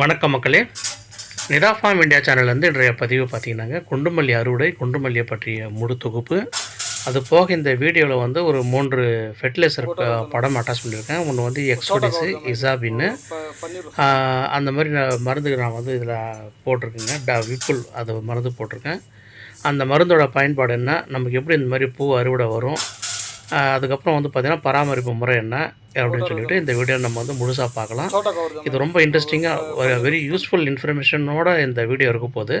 வணக்கம் மக்களே. Nita form India சேனல்லேருந்து இன்றைய பதிவு பார்த்தீங்கன்னாங்க குண்டுமல்லி அறுவடை குண்டுமல்லியை பற்றிய முழு தொகுப்பு. அது போக இந்த வீடியோவில் வந்து ஒரு மூன்று ஃபெர்டிலைசர் படம் அட்டாச் பண்ணியிருக்கேன். ஒன்று வந்து எக்ஸோடிஸு இசாபின்னு அந்த மாதிரி நான் மருந்து நான் வந்து இதில் போட்டிருக்கேங்க. ட விப்புல் அது மருந்து போட்டிருக்கேன். அந்த மருந்தோட பயன்பாடு என்ன? நமக்கு எப்படி இந்த மாதிரி பூ அறுவடை வரும்? அதுக்கப்புறம் வந்து பார்த்திங்கன்னா பராமரிப்பு முறை என்ன அப்படின்னு சொல்லிட்டு இந்த வீடியோ நம்ம வந்து முழுசாக பார்க்கலாம். இது ரொம்ப இன்ட்ரெஸ்டிங்காக வெரி யூஸ்ஃபுல் இன்ஃபர்மேஷனோட இந்த வீடியோ இருக்க போது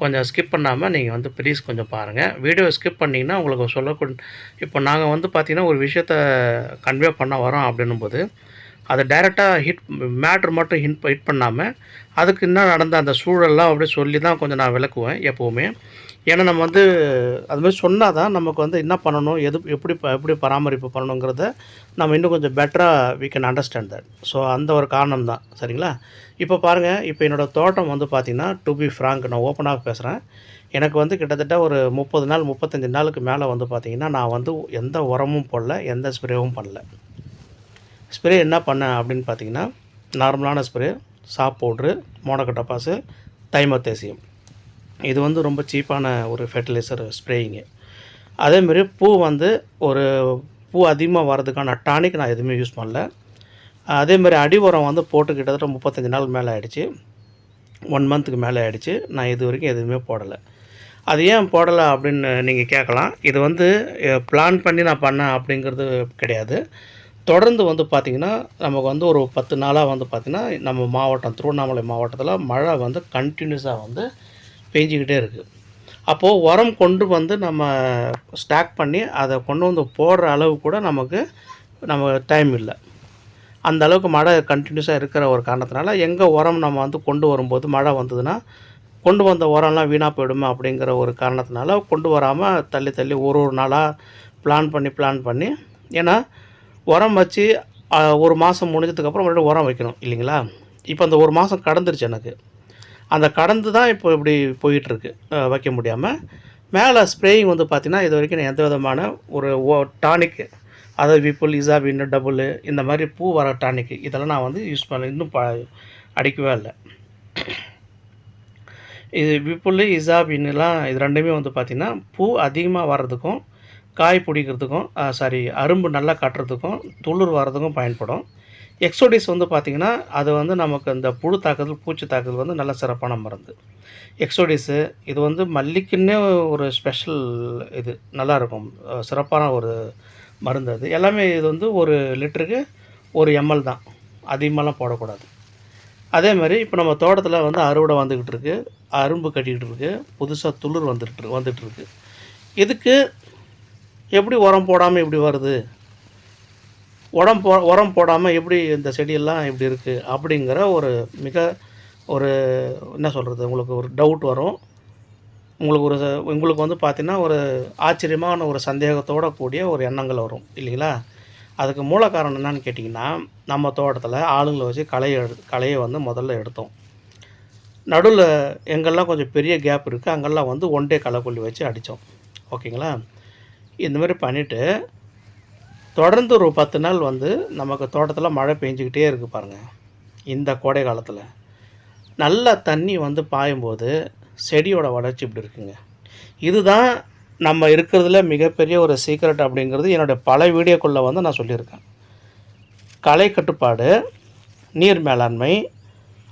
கொஞ்சம் ஸ்கிப் பண்ணாமல் நீங்கள் வந்து ப்ளீஸ் கொஞ்சம் பாருங்கள் வீடியோ ஸ்கிப் பண்ணிங்கன்னா உங்களுக்கு சொல்லக்கூடிய இப்போ நாங்கள் வந்து பார்த்திங்கன்னா ஒரு விஷயத்த கன்வே பண்ண வரோம் அப்படின்னும் போது அதை டைரெக்டாக ஹிட் மேட்ரு மட்டும் ஹிட் ஹிட் பண்ணாமல் அதுக்கு என்ன நடந்த அந்த சூழல்லாம் அப்படியே சொல்லி தான் கொஞ்சம் நான் விளக்குவேன் எப்போவுமே. ஏன்னா நம்ம வந்து அது மாதிரி சொன்னால் தான் நமக்கு வந்து என்ன பண்ணணும் எது எப்படி எப்படி பராமரிப்பு பண்ணணுங்கிறத நம்ம இன்னும் கொஞ்சம் பெட்டராக we can understand that so அந்த ஒரு காரணம் தான் சரிங்களா? இப்போ பாருங்கள் இப்போ என்னோடய தோட்டம் வந்து பார்த்திங்கன்னா டு பி ஃப்ராங்க் நான் ஓப்பனாக பேசுகிறேன் எனக்கு வந்து கிட்டத்தட்ட ஒரு முப்பது நாள் முப்பத்தஞ்சு நாளுக்கு மேலே வந்து பார்த்திங்கன்னா நான் வந்து எந்த உரமும் போடல எந்த ஸ்ப்ரேவும் பண்ணல. ஸ்ப்ரே என்ன பண்ணேன் அப்படின்னு பார்த்தீங்கன்னா நார்மலான ஸ்ப்ரே சாப் பவுட்ரு மோனோகட்டப்பாஸு தைமத்தேசியம் இது வந்து ரொம்ப சீப்பான ஒரு ஃபெர்டிலைசர் ஸ்ப்ரேயிங்கு அதேமாரி பூ வந்து ஒரு பூ அதிகமாக வர்றதுக்கான டானிக் நான் எதுவுமே யூஸ் பண்ணல. அதேமாரி அடி உரம் வந்து போட்டு கிட்டத்தட்ட முப்பத்தஞ்சு நாள் மேலே ஆகிடுச்சு ஒன் மந்த்துக்கு மேலே ஆகிடுச்சு நான் இது வரைக்கும் எதுவுமே போடலை. அது ஏன் போடலை அப்படின்னு நீங்கள் கேட்கலாம். இது வந்து பிளான் பண்ணி நான் பண்ணேன் அப்படிங்கிறது கிடையாது. தொடர்ந்து வந்து பார்த்திங்கன்னா நமக்கு வந்து ஒரு பத்து நாளாக வந்து பார்த்திங்கன்னா நம்ம மாவட்டம் திருவண்ணாமலை மாவட்டத்தில் மழை வந்து கண்டினியூஸாக வந்து பேஞ்சிக்கிட்டே இருக்குது அப்போது உரம் கொண்டு வந்து நம்ம ஸ்டாக் பண்ணி அதை கொண்டு வந்து போடுற அளவு கூட நமக்கு நம்ம டைம் இல்லை. அந்த அளவுக்கு மழை கண்டினியூஸாக இருக்கிற ஒரு காரணத்தினால எங்கே உரம் நம்ம வந்து கொண்டு வரும்போது மழை வந்ததுன்னா கொண்டு வந்த உரம்லாம் வீணாக போயிடுமா அப்படிங்கிற ஒரு காரணத்தினால கொண்டு வராமல் தள்ளி தள்ளி ஒரு ஒரு நாளாக பிளான் பண்ணி பிளான் பண்ணி ஏன்னா உரம் வச்சு ஒரு மாதம் முடிஞ்சதுக்கப்புறம் மறுபடியும் உரம் வைக்கணும் இல்லைங்களா? இப்போ அந்த ஒரு மாதம் கடந்துருச்சு எனக்கு. அந்த கடந்து தான் இப்போ இப்படி போயிட்டுருக்கு. வைக்க முடியாமல் மேலே ஸ்ப்ரேயிங் வந்து பார்த்திங்கன்னா இது வரைக்கும் நான் எந்த விதமான ஒரு ஓ டானிக்கு அதாவது விப்புல் இசாபின்னு டபுள் இந்த மாதிரி பூ வர டானிக்கு இதெல்லாம் நான் வந்து யூஸ் பண்ண இன்னும் ப அடிக்கவே இல்லை. இது விப்புல் இசாபின்னுலாம் இது ரெண்டுமே வந்து பார்த்திங்கன்னா பூ அதிகமாக வர்றதுக்கும் காய் பிடிக்கிறதுக்கும் சாரி அரும்பு நல்லா கட்டுறதுக்கும் துளிர் வர்றதுக்கும் பயன்படும். எக்ஸோடிஸ் வந்து பார்த்திங்கன்னா அது வந்து நமக்கு இந்த புழு தாக்குதல் பூச்சி தாக்குதல் வந்து நல்ல சிறப்பான மருந்து. எக்ஸோடிஸு இது வந்து மல்லிக்குன்னே ஒரு ஸ்பெஷல் இது. நல்லாயிருக்கும் சிறப்பான ஒரு மருந்து அது. எல்லாமே இது வந்து ஒரு லிட்டருக்கு ஒரு எம்எல் தான். அதிகமாகலாம் போடக்கூடாது. அதே மாதிரி இப்போ நம்ம தோட்டத்தில் வந்து அறுவடை வந்துக்கிட்டு இருக்கு. அரும்பு கட்டிக்கிட்டு இருக்கு. புதுசாக துளிர் வந்துட்டு வந்துட்டுருக்கு இதுக்கு எப்படி உரம் போடாமல் இப்படி வருது? உரம் போ உரம் போடாமல் எப்படி இந்த செடியெல்லாம் இப்படி இருக்குது அப்படிங்கிற ஒரு மிக ஒரு என்ன சொல்கிறது உங்களுக்கு ஒரு டவுட் வரும். உங்களுக்கு ஒரு உங்களுக்கு வந்து பார்த்தீங்கன்னா ஒரு ஆச்சரியமான ஒரு சந்தேகத்தோட கூடிய ஒரு எண்ணங்கள் வரும் இல்லைங்களா? அதுக்கு மூல காரணம் என்னன்னு கேட்டிங்கன்னா நம்ம தோட்டத்தில் ஆளுங்களை வச்சு களையை எடு களையை வந்து முதல்ல எடுத்தோம். நடுவில் எங்கெல்லாம் கொஞ்சம் பெரிய கேப் இருக்குது அங்கெல்லாம் வந்து ஒன் டே களைக்கொல்லி வச்சு அடித்தோம். ஓகேங்களா? இந்த மாதிரி பண்ணிவிட்டு தொடர்ந்து ஒரு பத்து நாள் வந்து நமக்கு தோட்டத்தில் மழை பெஞ்சிக்கிட்டே இருக்குது பாருங்கள் இந்த கோடை காலத்தில். நல்ல தண்ணி வந்து பாயும்போது செடியோட வளர்ச்சி இப்படி இருக்குங்க. இதுதான் நம்ம இருக்கிறதுல மிகப்பெரிய ஒரு சீக்ரெட் அப்படிங்கிறது என்னுடைய பல வீடியோக்குள்ளே வந்து நான் சொல்லியிருக்கேன். களை கட்டுப்பாடு நீர் மேலாண்மை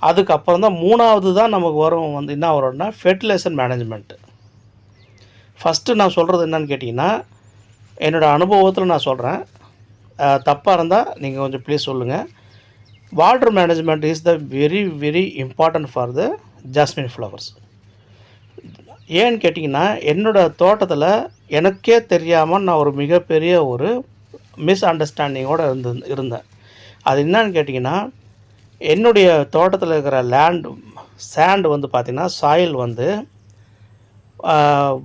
அதுக்கப்புறம் தான் மூணாவது தான் நமக்கு வரும் வந்து என்ன வரும்னா ஃபெர்டிலைசர் மேனேஜ்மெண்ட்டு ஃபஸ்ட்டு நான் சொல்கிறது என்னன்னு கேட்டிங்கன்னா என்னோடய அனுபவத்தில் நான் சொல்கிறேன் தப்பாக இருந்தால் நீங்கள் கொஞ்சம் ப்ளீஸ் சொல்லுங்கள் water management is the very very important for the jasmine flowers ஏன்னு கேட்டிங்கன்னா என்னோடய தோட்டத்தில் எனக்கே தெரியாமல் நான் ஒரு மிகப்பெரிய ஒரு மிஸ் அண்டர்ஸ்டாண்டிங்கோடு இருந்து இருந்தேன். அது என்னன்னு கேட்டிங்கன்னா என்னுடைய தோட்டத்தில் இருக்கிற லேண்ட் சேண்டு வந்து பார்த்திங்கன்னா சாயில் வந்து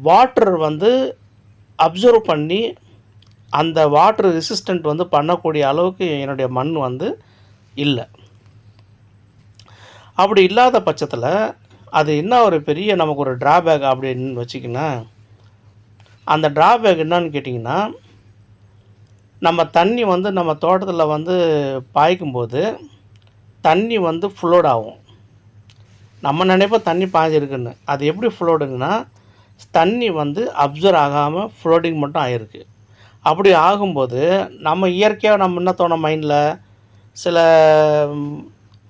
வாட்டர் வந்து அப்சர்வ் பண்ணி அந்த வாட்டர் ரெசிஸ்டண்ட் வந்து பண்ணக்கூடிய அளவுக்கு என்னுடைய மண் வந்து இல்லை. அப்படி இல்லாத பட்சத்தில் அது என்ன ஒரு பெரிய நமக்கு ஒரு ட்ராபேக் அப்படின்னு வச்சிங்கன்னா அந்த ட்ராபேக் என்னன்னு கேட்டிங்கன்னா நம்ம தண்ணி வந்து நம்ம தோட்டத்தில் வந்து பாய்க்கும்போது தண்ணி வந்து ஃப்ளோட் ஆகும். நம்ம நினைப்போம் தண்ணி பாய்ஞ்சிருக்குன்னு. அது எப்படி ஃப்ளோடுங்கன்னா தண்ணி வந்து அப்சர்வ் ஆகாமல் ஃப்ளோட்டிங் மட்டும் ஆகிருக்கு அப்படி ஆகும்போது நம்ம இயற்கையாக நம்ம என்ன தோணும் மைண்டில் சில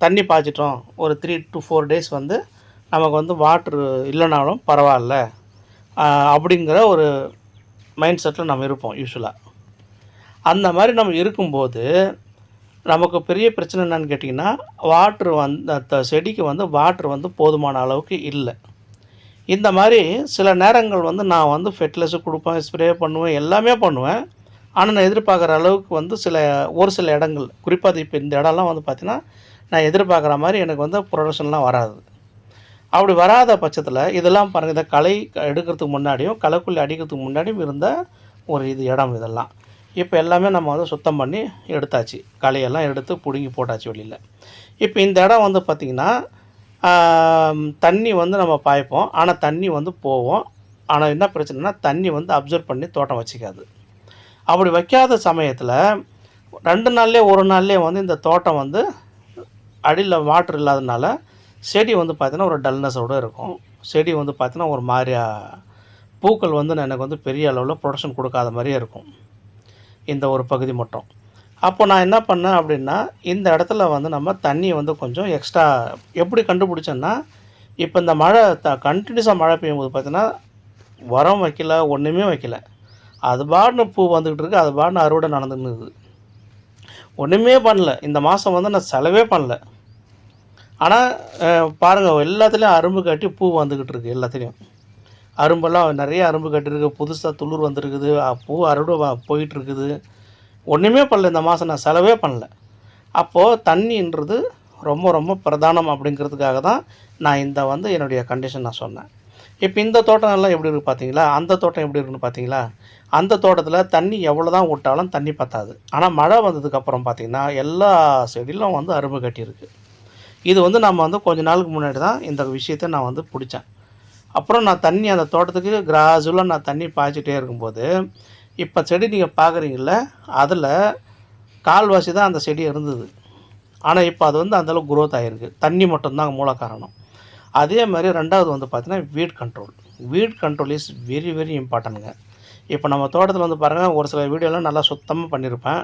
தண்ணி பாய்ச்சிட்டோம். ஒரு த்ரீ டு ஃபோர் டேஸ் வந்து நமக்கு வந்து வாட்ரு இல்லைனாலும் பரவாயில்ல. அப்படிங்கிற ஒரு மைண்ட் செட்டில் நம்ம இருப்போம் யூஸ்வலாக அந்த மாதிரி நம்ம இருக்கும்போது நமக்கு பெரிய பிரச்சனை என்னன்னு கேட்டிங்கன்னா வாட்ரு வந்து அந்த செடிக்கு வந்து வாட்ரு வந்து போதுமான அளவுக்கு இல்லை. இந்த மாதிரி சில நேரங்கள் வந்து நான் வந்து ஃபெர்டிலைசர் கொடுப்பேன் ஸ்ப்ரே பண்ணுவேன் எல்லாமே பண்ணுவேன். ஆனால் நான் எதிர்பார்க்குற அளவுக்கு வந்து சில ஒரு சில இடங்கள் குறிப்பாக இப்போ இந்த இடம்லாம் வந்து பார்த்திங்கன்னா நான் எதிர்பார்க்குற மாதிரி எனக்கு வந்து ப்ரொடக்ஷன்லாம் வராது. அப்படி வராத பட்சத்தில் இதெல்லாம் பாருங்கள் இந்த களை எடுக்கிறதுக்கு முன்னாடியும் களைக்குள்ளி அடிக்கிறதுக்கு முன்னாடியும் இருந்த ஒரு இது இடம் இதெல்லாம். இப்போ எல்லாமே நம்ம வந்து சுத்தம் பண்ணி எடுத்தாச்சு. களையெல்லாம் எடுத்து பிடுங்கி போட்டாச்சு வெளியில். இப்போ இந்த இடம் வந்து பார்த்திங்கன்னா தண்ணி வந்து நம்ம பாய்ப்போம். ஆனால் தண்ணி வந்து போவோம். ஆனால் என்ன பிரச்சனைனா தண்ணி வந்து அப்சர்வ் பண்ணி தோட்டம் வச்சுக்காது. அப்படி வைக்காத சமயத்தில் ரெண்டு நாள்லேயே ஒரு நாள்லேயே வந்து இந்த தோட்டம் வந்து அடியில் வாட்டர் இல்லாதனால செடி வந்து பார்த்தீங்கன்னா ஒரு டல்னஸோடு இருக்கும். செடி வந்து பார்த்திங்கன்னா ஒரு மாதிரியா பூக்கள் வந்து எனக்கு வந்து பெரிய அளவில் ப்ரொடக்ஷன் கொடுக்காத மாதிரியே இருக்கும். இந்த ஒரு பகுதி மட்டும். அப்போ நான் என்ன பண்ணேன் அப்படின்னா இந்த இடத்துல வந்து நம்ம தண்ணியை வந்து கொஞ்சம் எக்ஸ்ட்ரா எப்படி கண்டுபிடிச்சேன்னா இப்போ இந்த மழை த கண்டினியூஸாக மழை பெய்யும்போது பார்த்தீங்கன்னா உரம் வைக்கல ஒன்றுமே வைக்கல. அது பாடின பூ வந்துக்கிட்டு இருக்கு அது பாடின அறுவடை நடந்துன்னு இருக்குது. ஒன்றுமே பண்ணல. இந்த மாதம் வந்து நான் செலவே பண்ணல. ஆனால் பாருங்கள் எல்லாத்துலேயும் அரும்பு கட்டி பூ வந்துக்கிட்டு இருக்கு எல்லாத்துலேயும். அரும்பெல்லாம் நிறைய அரும்பு கட்டிருக்கு புதுசாக துளிர் வந்திருக்குது பூ அறுவடை போயிட்டுருக்குது இருக்குது. ஒன்றுமே பண்ணல இந்த மாதம் நான் செலவே பண்ணல. அப்போது தண்ணின்றது ரொம்ப ரொம்ப பிரதானம் அப்படிங்கிறதுக்காக தான் நான் இந்த வந்து என்னுடைய கண்டிஷன் நான் சொன்னேன். இப்போ இந்த தோட்டம் எல்லாம் எப்படி இருக்குது பார்த்தீங்களா அந்த தோட்டம் எப்படி இருக்குன்னு பார்த்தீங்களா அந்த தோட்டத்தில் தண்ணி எவ்வளோ தான் விட்டாலும் தண்ணி பத்தாது. ஆனால் மழை வந்ததுக்கப்புறம் பார்த்திங்கன்னா எல்லா செடியிலும் வந்து அரும்பு கட்டியிருக்கு இது வந்து நம்ம வந்து கொஞ்ச நாளுக்கு முன்னாடி தான் இந்த விஷயத்தை நான் வந்து பிடிச்சேன். அப்புறம் நான் தண்ணி அந்த தோட்டத்துக்கு கிராஜுவலாக நான் தண்ணி பாய்ச்சிட்டே இருக்கும்போது இப்போ செடி நீங்கள் பார்க்குறீங்கள அதில் கால்வாசி தான் அந்த செடி இருந்தது. ஆனால் இப்போ அது வந்து அந்தளவுக்கு குரோத் ஆகிருக்கு தண்ணி மட்டும்தான் மூல காரணம். அதே மாதிரி ரெண்டாவது வந்து பார்த்தீங்கன்னா weed control weed control is very very இம்பார்ட்டன்ட்ங்க இப்போ நம்ம தோட்டத்தில் வந்து பாருங்கள் ஒரு சில வீடியோலாம் நல்லா சுத்தமாக பண்ணியிருப்பேன்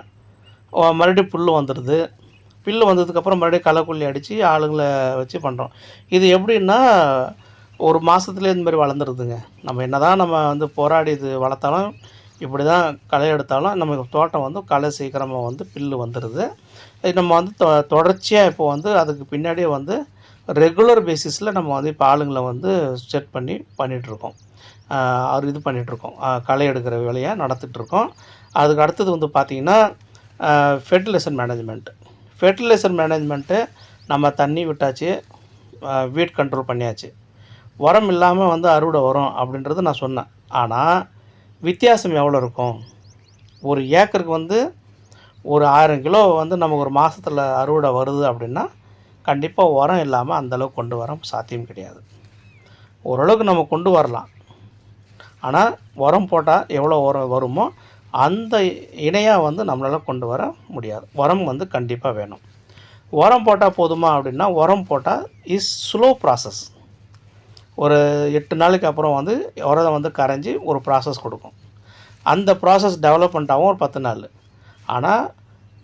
மறுபடியும் புல் வந்துடுது புல்லு வந்ததுக்கப்புறம் மறுபடியும் களைக்கொல்லி அடித்து ஆளுங்களை வச்சு பண்ணுறோம் இது எப்படின்னா ஒரு மாதத்துலேயே இந்த மாதிரி வளர்ந்துருதுங்க. நம்ம என்ன தான் நம்ம வந்து போராடி இது வளர்த்தாலும் இப்படி தான் களை எடுத்தாலும் நம்ம தோட்டம் வந்து களை சீக்கிரமாக வந்து பில்லு வந்துடுது இது நம்ம வந்து தொ தொடர்ச்சியாக இப்போ வந்து அதுக்கு பின்னாடியே வந்து ரெகுலர் பேசிஸில் நம்ம வந்து இப்போ ஆளுங்களை வந்து செட் பண்ணி பண்ணிகிட்ருக்கோம் அவர் இது பண்ணிகிட்ருக்கோம் களை எடுக்கிற வேலையை நடத்திட்டுருக்கோம். அதுக்கு அடுத்தது வந்து பார்த்திங்கன்னா ஃபெர்டிலைசர் மேனேஜ்மெண்ட் ஃபெர்டிலைசர் மேனேஜ்மெண்ட்டு நம்ம தண்ணி விட்டாச்சு வீட் கண்ட்ரோல் பண்ணியாச்சு. உரம் இல்லாமல் வந்து அறுவடை வரும் அப்படின்றது நான் சொன்னேன். ஆனால் வித்தியாசம் எவ்வளோ இருக்கும்? ஒரு ஏக்கருக்கு வந்து ஒரு ஆயிரம் கிலோ வந்து நமக்கு ஒரு மாதத்தில் அறுவடை வருது அப்படின்னா கண்டிப்பாக உரம் இல்லாமல் அந்தளவுக்கு கொண்டு வர சாத்தியம் கிடையாது. ஓரளவுக்கு நம்ம கொண்டு வரலாம். ஆனால் உரம் போட்டால் எவ்வளோ உரம் வருமோ அந்த இணையாக வந்து நம்மளால் கொண்டு வர முடியாது. உரம் வந்து கண்டிப்பாக வேணும். உரம் போட்டால் போதுமா அப்படின்னா உரம் போட்டால் இஸ் ஸ்லோ ப்ராசஸ் ஒரு எட்டு நாளைக்கு அப்புறம் வந்து உரதம் வந்து கரைஞ்சி ஒரு ப்ராசஸ் கொடுக்கும். அந்த ப்ராசஸ் டெவலப்மெண்ட் ஆகும் ஒரு பத்து நாள். ஆனால்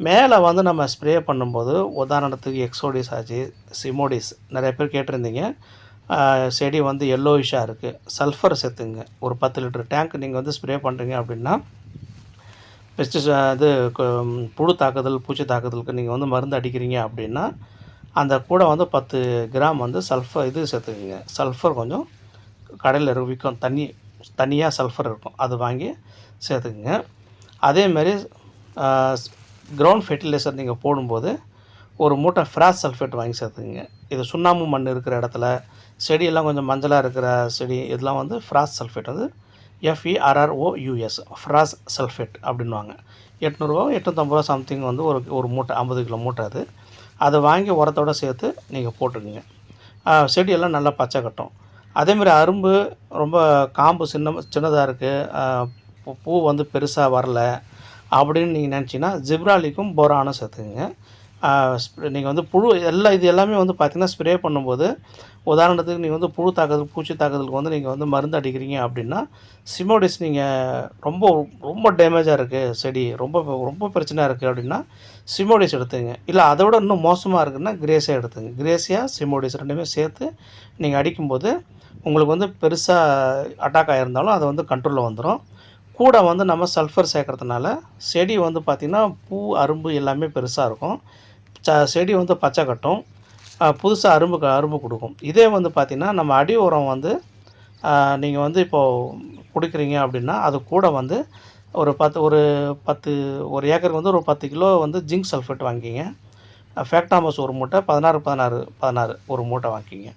மேலே வந்து நம்ம ஸ்ப்ரே பண்ணும்போது உதாரணத்துக்கு எக்ஸோடிஸ் ஆச்சு சிமோடிஸ் நிறைய பேர் கேட்டிருந்தீங்க. செடி வந்து எல்லோயிஷாக இருக்குது சல்ஃபர் சேர்த்துங்க ஒரு பத்து லிட்டர் டேங்க் நீங்கள் வந்து ஸ்ப்ரே பண்ணுறீங்க அப்படின்னா பெஸ்டிசை இது புழு தாக்குதல் பூச்சி தாக்குதலுக்கு நீங்கள் வந்து மருந்து அடிக்கிறீங்க அப்படின்னா அந்த கூட வந்து பத்து கிராம் வந்து சல்ஃபர் இது சேர்த்துக்குங்க. சல்ஃபர் கொஞ்சம் கடையில் விற்கும். தண்ணி தனியாக சல்ஃபர் இருக்கும். அது வாங்கி சேர்த்துக்குங்க. அதேமாரி கிரவுண்ட் ஃபெர்டிலைசர் நீங்கள் போடும்போது ஒரு மூட்டை ஃப்ராஸ் சல்ஃபேட் வாங்கி சேர்த்துக்குங்க. இது சுண்ணாம்பு மண் இருக்கிற இடத்துல செடியெல்லாம் கொஞ்சம் மஞ்சளாக இருக்கிற செடி இதெல்லாம் வந்து ஃப்ராஸ் சல்ஃபேட் வந்து எஃப்இஆர்ஆர்ஓ யூஎஸ் ஃப்ராஸ் சல்ஃபேட் அப்படின்வாங்க எட்நூறுரூவா எட்நூற்றம்பது ரூபா சம்திங் வந்து ஒரு ஒரு மூட்டை ஐம்பது கிலோ மூட்டை அது. அதை வாங்கி உரத்தோட சேர்த்து நீங்கள் போட்டுக்குங்க. செடியெல்லாம் நல்லா பச்சை கட்டும். அதேமாதிரி அரும்பு ரொம்ப காம்பு சின்ன சின்னதாக இருக்குது பூ வந்து பெருசாக வரல அப்படின்னு நீங்கள் நினச்சிங்கன்னா ஜிப்ராலிக்கும் போரானும் சேர்த்துக்குங்க. நீங்கள் வந்து புழு எல்லாம் இது எல்லாமே வந்து பார்த்திங்கன்னா ஸ்ப்ரே பண்ணும்போது உதாரணத்துக்கு நீங்கள் வந்து புழு தாக்குதல் பூச்சி தாக்குதலுக்கு வந்து நீங்கள் வந்து மருந்து அடிக்கிறீங்க அப்படின்னா சிமோடிஸ் நீங்கள் ரொம்ப ரொம்ப டேமேஜாக இருக்குது செடி. ரொம்ப ரொம்ப பிரச்சனையாக இருக்குது அப்படின்னா சிமோடிஸ் எடுத்துங்க. இல்லை அதை விட இன்னும் மோசமாக இருக்குன்னா கிரேஸியாக எடுத்துங்க. கிரேஸியாக சிமோடிஸ் ரெண்டுமே சேர்த்து நீங்கள் அடிக்கும்போது உங்களுக்கு வந்து பெருசாக அட்டாக் ஆகிருந்தாலும் அது வந்து கண்ட்ரோலில் வந்துடும் கூட வந்து நம்ம சல்ஃபர் சேர்க்கறதுனால செடி வந்து பார்த்திங்கன்னா பூ அரும்பு எல்லாமே பெருசாக இருக்கும். செடி வந்து பச்சை கட்டும். புதுசாக அரும்பு அரும்பு கொடுக்கும். இதே வந்து பார்த்திங்கன்னா நம்ம அடி உரம் வந்து நீங்கள் வந்து இப்போது கொடுக்குறீங்க அப்படின்னா அது கூட வந்து ஒரு பத்து ஒரு பத்து ஒரு ஏக்கருக்கு வந்து ஒரு பத்து கிலோ வந்து ஜிங்க் சல்ஃபேட் வாங்கிக்கிங்க. ஃபேக்டாமஸ் ஒரு மூட்டை பதினாறு பதினாறு பதினாறு ஒரு மூட்டை வாங்கிக்கிங்க.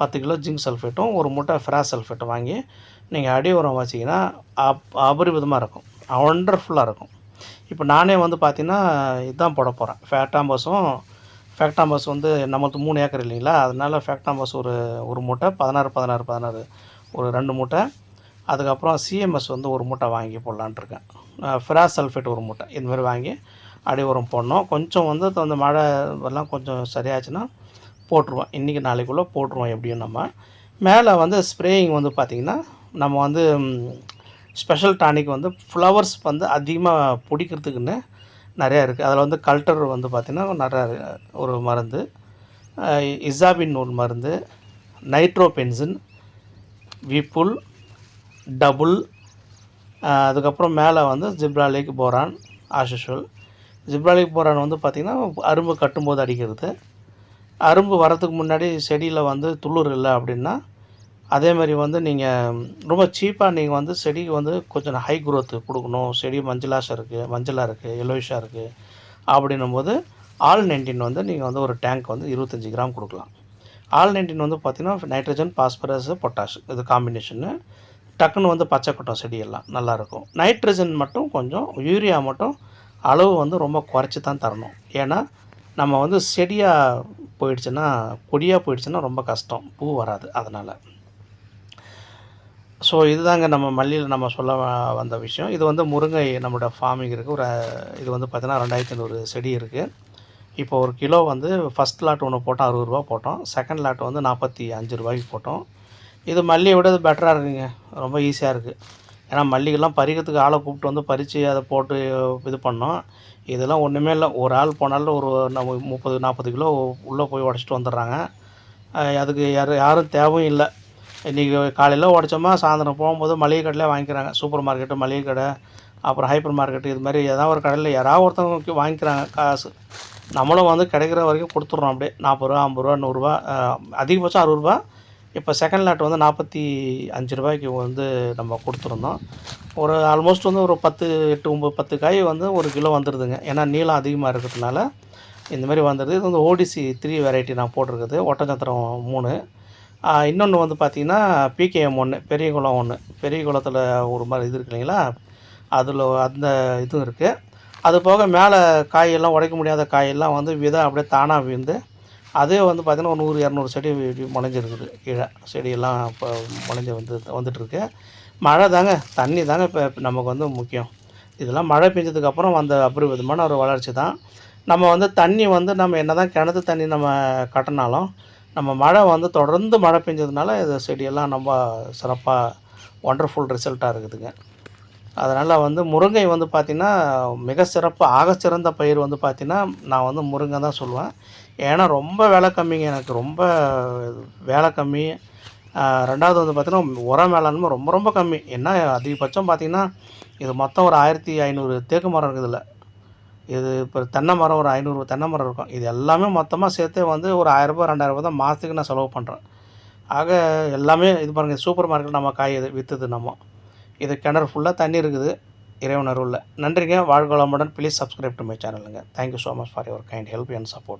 பத்து கிலோ ஜிங்க் சல்ஃபேட்டும் ஒரு மூட்டை ஃபெராஸ் சல்ஃபேட்டும் வாங்கி நீங்கள் அடி உரம் வச்சிங்கன்னா அப் அபரிவிதமாக இருக்கும். ஒண்டர்ஃபுல்லாக இருக்கும். இப்போ நானே வந்து பார்த்தீங்கன்னா இதுதான் போட போகிறேன் ஃபேக்டாம்பஸும் ஃபேக்டாம்பஸ் வந்து நம்மளுக்கு மூணு ஏக்கர் இல்லைங்களா? அதனால ஃபேக்டாம்பஸ் ஒரு ஒரு மூட்டை பதினாறு பதினாறு பதினாறு ஒரு ரெண்டு மூட்டை. அதுக்கப்புறம் சிஎம்எஸ் வந்து ஒரு மூட்டை வாங்கி போடலான்ட்ருக்கேன் ஃபிராஸ் சல்ஃபேட் ஒரு மூட்டை. இதுமாதிரி வாங்கி அடி உரம் போடணும். கொஞ்சம் வந்து அந்த மழை எல்லாம் கொஞ்சம் சரியாச்சுன்னா போட்டுருவோம். இன்றைக்கி நாளைக்குள்ளே போட்டுருவோம் எப்படியும் நம்ம. மேலே வந்து ஸ்ப்ரேயிங் வந்து பார்த்திங்கன்னா நம்ம வந்து ஸ்பெஷல் டானிக் வந்து ஃப்ளவர்ஸ் வந்து அதிகமாக பிடிக்கிறதுக்குன்னு நிறையா இருக்குது அதில் வந்து கல்டர் வந்து பார்த்திங்கன்னா நிறையா ஒரு மருந்து இசாபின் ஒரு மருந்து நைட்ரோபென்சின் விப்புல் டபுள் அதுக்கப்புறம் மேலே வந்து gibberellic boron as usual gibberellic boron வந்து பார்த்திங்கன்னா அரும்பு கட்டும்போது அடிக்கிறது. அரும்பு வரத்துக்கு முன்னாடி செடியில் வந்து துளிர் இல்லை அப்படின்னா அதே மாதிரி வந்து நீங்கள் ரொம்ப சீப்பாக நீங்கள் வந்து செடிக்கு வந்து கொஞ்சம் ஹை க்ரோத்து கொடுக்கணும். செடி மஞ்சளாஷாக இருக்குது மஞ்சளாக இருக்குது எல்லோயிஷாக இருக்குது அப்படின்னும் போது ஆல் நைன்டீன் வந்து நீங்கள் வந்து ஒரு டேங்க் வந்து இருபத்தஞ்சி கிராம் கொடுக்கலாம். ஆல் நைன்டீன் வந்து பார்த்திங்கன்னா நைட்ரஜன் பாஸ்பரஸ் பொட்டாஷ் இது காம்பினேஷனு டக்குன்னு வந்து பச்சை கொட்டம் செடியெல்லாம் நல்லாயிருக்கும் நைட்ரஜன் மட்டும் கொஞ்சம் யூரியா மட்டும் அளவு வந்து ரொம்ப குறைச்சி தான் தரணும். ஏன்னா நம்ம வந்து செடியாக போயிடுச்சுன்னா கொடியாக போயிடுச்சுன்னா ரொம்ப கஷ்டம். பூ வராது அதனால். ஸோ இதுதாங்க நம்ம மல்லியில் நம்ம சொல்ல வந்த விஷயம். இது வந்து முருங்கை நம்மளோட ஃபார்மிங் இருக்குது ஒரு இது வந்து பார்த்தீங்கன்னா ரெண்டாயிரத்தி ஐநூறு செடி இருக்குது இப்போ ஒரு கிலோ வந்து ஃபஸ்ட் லாட் ஒன்று போட்டோம் அறுபது ரூபா போட்டோம். செகண்ட் லாட் வந்து நாற்பத்தி அஞ்சு ரூபாய்க்கு போட்டோம். இது மல்லியை விட இது பெட்டராக இருக்குங்க. ரொம்ப ஈஸியாக இருக்குது ஏன்னா மல்லிகெல்லாம் பறிக்கிறதுக்கு ஆளை கூப்பிட்டு வந்து பறித்து அதை போட்டு இது பண்ணோம். இதெல்லாம் ஒன்றுமே இல்லை. ஒரு ஆள் போனாலும் ஒரு நம்ம முப்பது நாற்பது கிலோ உள்ளே போய் உடச்சிட்டு வந்துடுறாங்க. அதுக்கு யார் யாரும் தேவையும் இல்லை. இன்றைக்கி காலையில் உடச்சோமா சாயந்தரம் போகும்போது மளிகை கடையில் வாங்கிக்கிறாங்க. சூப்பர் மார்க்கெட்டு மளிகை கடை அப்புறம் ஹைப்பர் மார்க்கெட்டு இது மாதிரி ஏதாவது ஒரு கடையில் யாராவது ஒருத்தவங்க வாங்கிக்கிறாங்க காசு. நம்மளும் வந்து கிடைக்கிற வரைக்கும் கொடுத்துட்றோம் அப்படியே. நாற்பது ரூபா ஐம்பது ரூபா நூறுரூவா அதிகபட்சம் அறுபது ரூபா. இப்போ செகண்ட் லாட் வந்து நாற்பத்தி அஞ்சு ரூபாய்க்கு வந்து நம்ம கொடுத்துருந்தோம். ஒரு ஆல்மோஸ்ட் வந்து ஒரு பத்து எட்டு ஒம்பது பத்து காய் வந்து ஒரு கிலோ வந்துடுதுங்க ஏன்னா நீளம் அதிகமாக இருக்கிறதுனால இந்த மாதிரி வந்துடுது இது வந்து ஓடிசி த்ரீ வெரைட்டி நான் போட்டிருக்குது ஒட்டச்சத்திரம் மூணு. இன்னொன்று வந்து பார்த்திங்கன்னா பிகேஎம் ஒன்று பெரிய குளம் ஒன்று பெரிய குளத்தில் ஒரு மாதிரி இது இருக்கு இல்லைங்களா? அதில் அந்த இதுவும் இருக்குது அது போக மேலே காயெல்லாம் உடைக்க முடியாத காயெல்லாம் வந்து விதை அப்படியே தானாக விழுந்து அதே வந்து பார்த்திங்கன்னா ஒரு நூறு இரநூறு செடி இப்படி முளைஞ்சிருக்குது. கீழே செடியெல்லாம் இப்போ முளைஞ்சி வந்து வந்துட்டுருக்கு. மழை தாங்க தண்ணி தாங்க இப்போ நமக்கு வந்து முக்கியம். இதெல்லாம் மழை பெஞ்சதுக்கப்புறம் வந்த அபரிவிதமான ஒரு வளர்ச்சி தான். நம்ம வந்து தண்ணி வந்து நம்ம என்ன தான் கிணத்து தண்ணி நம்ம கட்டினாலும் நம்ம மழை வந்து தொடர்ந்து மழை பெஞ்சதுனால இது செடியெல்லாம் ரொம்ப சிறப்பாக ஒண்டர்ஃபுல் ரிசல்ட்டாக இருக்குதுங்க. அதனால் வந்து முருங்கை வந்து பார்த்திங்கன்னா மிக சிறப்பு ஆகச்சிறந்த பயிர் வந்து பார்த்திங்கன்னா நான் வந்து முருங்கை தான் சொல்லுவேன். ஏன்னா ரொம்ப வேலை கம்மிங்க எனக்கு. ரொம்ப வேலை கம்மி. ரெண்டாவது வந்து பார்த்திங்கன்னா உரம் வேளாண்மை ரொம்ப ரொம்ப கம்மி. என்ன அதிகபட்சம் பார்த்திங்கன்னா இது மொத்தம் ஒரு ஆயிரத்தி ஐநூறு தேக்கு மரம் இருக்குதுல்ல. இது இப்போ தென்னை மரம் ஒரு ஐநூறு தென்னை மரம் இருக்கும். இது எல்லாமே மொத்தமாக சேர்த்தே வந்து ஒரு ஆயிரரூபா ரெண்டாயிரரூபா தான் மாதத்துக்கு நான் செலவு பண்ணுறேன் ஆக எல்லாமே இது பாருங்கள் சூப்பர் மார்க்கெட் நம்ம காய் இது விற்றுது நம்ம. இது கிணறு ஃபுல்லாக தண்ணி இருக்குது இறைவன் உள்ள நன்றிங்க வாழ்க வளமுடன். Please subscribe to my சேனலுங்க thank you so much for your kind help and supports